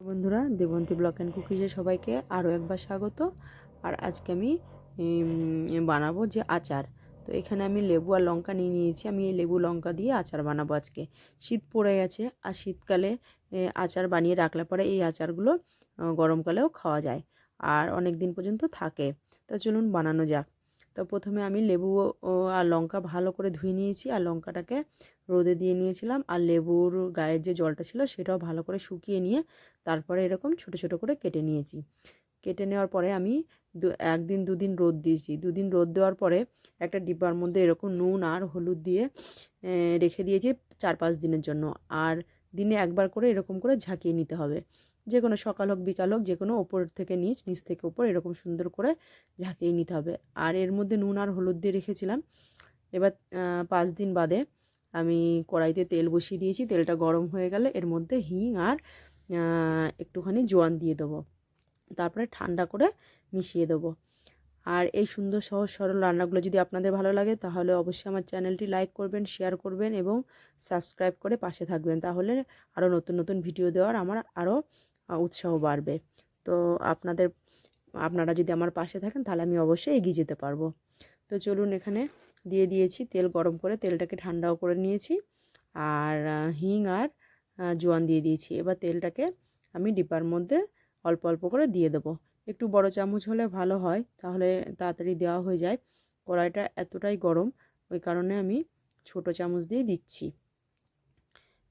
বন্ধুরা, Debanti block and কুকিজে সবাইকে আরও একবার স্বাগত। আর আজকে আমি বানাবো যে আচার। তো এখানে আমি লেবু আর লঙ্কা নিয়ে নিয়েছি। আমি এই লেবু লঙ্কা দিয়ে আচার বানাবো আজকে। শীত পড়ে গেছে আর শীতকালে আচার বানিয়ে রাখলে পরে এই আচারগুলো গরমকালেও খাওয়া যায়। আর অনেক দিন পর্যন্ত থাকে। তো চলুন বানানো যাক। তো প্রথমে আমি লেবু আর লঙ্কা ভালো করে ধুয়ে নিয়েছি আর লঙ্কাটাকে রোদে দিয়ে নিয়েছিলাম আর লেবুর গায়ের যে জলটা ছিল সেটাও ভালো করে শুকিয়ে নিয়ে তারপরে এরকম ছোট ছোট করে কেটে নিয়েছি। কেটে নেওয়ার পরে আমি একদিন, দুদিন রোদ দিয়েছি। দুদিন রোদ দেওয়ার পরে একটা ডিব্বার মধ্যে এরকম নুন আর হলুদ দিয়ে রেখে দিয়েছি চার, পাঁচ দিনের জন্য। আর দিনে একবার করে এরকম করে ঝাঁকিয়ে নিতে হবে। যে কোনো সকাল হোক, বিকাল হোক যে কোনো ওপর থেকে নিচ নিচ থেকে ওপর এরকম সুন্দর করে ঝাঁকিয়ে নিতে হবে। আর এর মধ্যে নুন আর হলুদ দিয়ে রেখেছিলাম। এবার পাঁচ দিন বাদে আমি কড়াইতে তেল বসিয়ে দিয়েছি। তেলটা গরম হয়ে গেলে এর মধ্যে হিং আর একটুখানি জোয়ান দিয়ে দেবো। তারপরে ঠান্ডা করে মিশিয়ে দেবো। আর এই সুন্দর সহজ সরল রান্নাগুলো যদি আপনাদের ভালো লাগে, তাহলে অবশ্যই আমার চ্যানেলটি লাইক করবেন, শেয়ার করবেন এবং সাবস্ক্রাইব করে পাশে থাকবেন। তাহলে আরও নতুন নতুন ভিডিও দেওয়ার আমার আরও উৎসাহ বাড়বে। তো আপনাদের, আপনারা যদি আমার পাশে থাকেন, তাহলে আমি অবশ্যই এগিয়ে যেতে পারব। তো চলুন এখানে দিয়ে দিয়েছি তেল গরম করে, তেলটাকে ঠান্ডাও করে নিয়েছি। আর হিং আর জোয়ান দিয়ে দিয়েছি। এবার তেলটাকে আমি ডিব্বার মধ্যে অল্প অল্প করে দিয়ে দেবো। একটু বড় চামচ হলে ভালো হয়, তাহলে তাড়াতাড়ি দেওয়া হয়ে যায়। কড়াইটা এতটাই গরম, ওই কারণে আমি ছোট চামচ দিয়ে দিচ্ছি।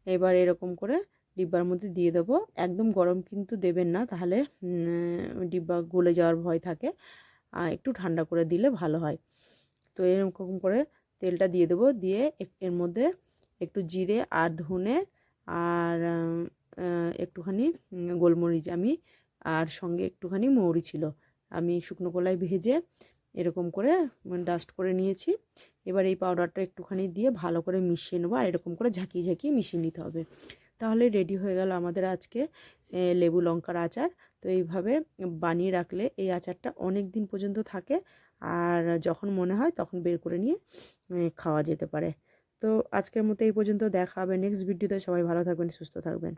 এবার এরকম করে ডিব্বার মধ্যে দিয়ে দেবো। একদম গরম কিন্তু দেবেন না, তাহলে ডিব্বা গলে যাওয়ার ভয় থাকে। আর একটু ঠান্ডা করে দিলে ভালো হয়। তো এরকম করে তেলটা দিয়ে দেবো, দিয়ে এর মধ্যে একটু জিরে আর ধনে আর একটুখানি গোলমরিচ আমি আর সঙ্গে একটুখানি মৌরি ছিল। আমি শুকনো কলাই ভেজে এরকম করে ডাস্ট করে নিয়েছি। এবার এই পাউডারটা একটুখানি দিয়ে ভালো করে মিশিয়ে নেব আর এরকম করে ঝাঁকিয়ে ঝাঁকিয়ে মিশিয়ে নিতে হবে। তাহলে রেডি হয়ে গেল আমাদের আজকে লেবু লঙ্কার আচার। তো এইভাবে বানিয়ে রাখলে এই আচারটা অনেক দিন পর্যন্ত থাকে আর যখন মনে হয় তখন বের করে নিয়ে খাওয়া যেতে পারে। তো আজকের মতো এই পর্যন্ত দেখা হবে। নেক্সট ভিডিওতে সবাই ভালো থাকবেন, সুস্থ থাকবেন।